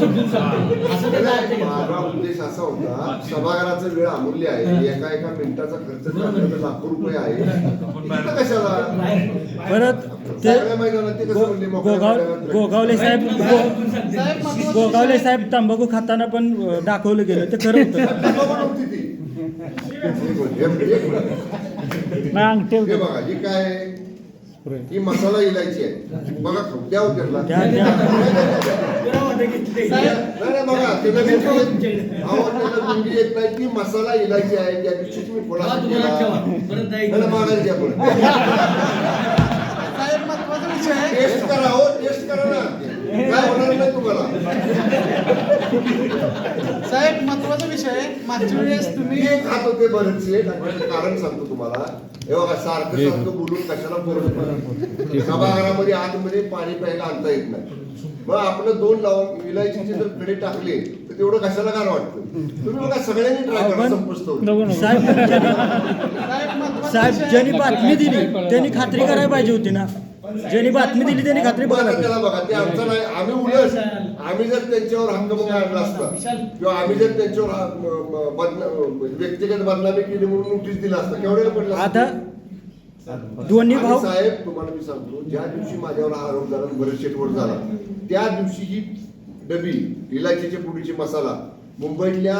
समजून सांगतो. असं त्याचा अर्थ घेतला. माझा उद्देश असा होता सभागृहाचा वेळ अमूल्य आहे. एका एका मिनिटाचा खर्च आपल्याकडे लाखो रुपये आहे. कशाला? परत ते सगळ्या मैदानात ते कसं म्हणले मोकळ्या गोगाव मैदानात गोगावले साहेब गो- गोगावले साहेब तंबाखू खाताना पण अं, दाखवलं गेलं. ते खरं होतं. तंबाखू नव्हती ती. एक मिनिट, एक मिनिट, एक मिनिट. नाही अंगठे हे होते बघा ही काय आहे? ही मसाला इलायची आहे. बघा द्या हो त्यांना. द्या, द्या. नाही नाही बघा त्याला गुंगी येत- अहो, त्याला गुंगी येत नाही ती मसाला इलायची आहे त्या दिवशी तुम्ही हा, तुम्हाला केला. ठेवा. परत नाही. त्याला माघारी घ्या परत. साहेब महत्त्वाचा विषय आहे टेस्ट करा हो टेस्ट करा ना काय होणार नाही तुम्हाला साहेब महत्त्वाचा विषय मागच्या वेळेस तुम्ही खात होते बरेचसे कारण सांगतो तुम्हाला. हे बघा सारखं सारखं बोलून कशाला बोलत सभागृहामध्ये आतमध्ये पाणी प्यायला आणता येत नाही. मग आपलं दोन लावून विलायचीचे जर कडे टाकले तर तेवढं कशाला काय वाटतं? तुम्ही बघा सगळ्यांनी ट्राय करा आपण- संपुष्ट साहेब ज्यांनी-. बातमी दिली त्यांनी खात्री करायला पाहिजे होती ना. ज्यांनी बातमी दिली त्यांनी खात्री बघा त्याला ते आमचं नाही. आम्ही उलट आम्ही जर त्यांच्यावर हक्कभंग आणला असता किंवा आम्ही जर त्यांच्यावर हा- म- म- बदना- व्यक्तिगत बदनामी केली म्हणून नोटीस दिला असता केवढ्याला पडला आता दोन्ही आणि भाऊ साहेब तुम्हाला मी सांगतो ज्या दिवशी माझ्यावर हा आरोप झाला बरेच शेटवर झाला त्या दिवशी ही डबी इलायचीच्या पुडीची मसाला मुंबईतल्या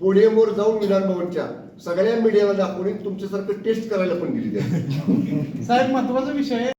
पोडियमवर जाऊन विधान भवनच्या सगळ्या मीडियाला दाखवून तुमच्यासारखं टेस्ट करायला पण गेली त्या साहेब महत्त्वाचा विषय आहे.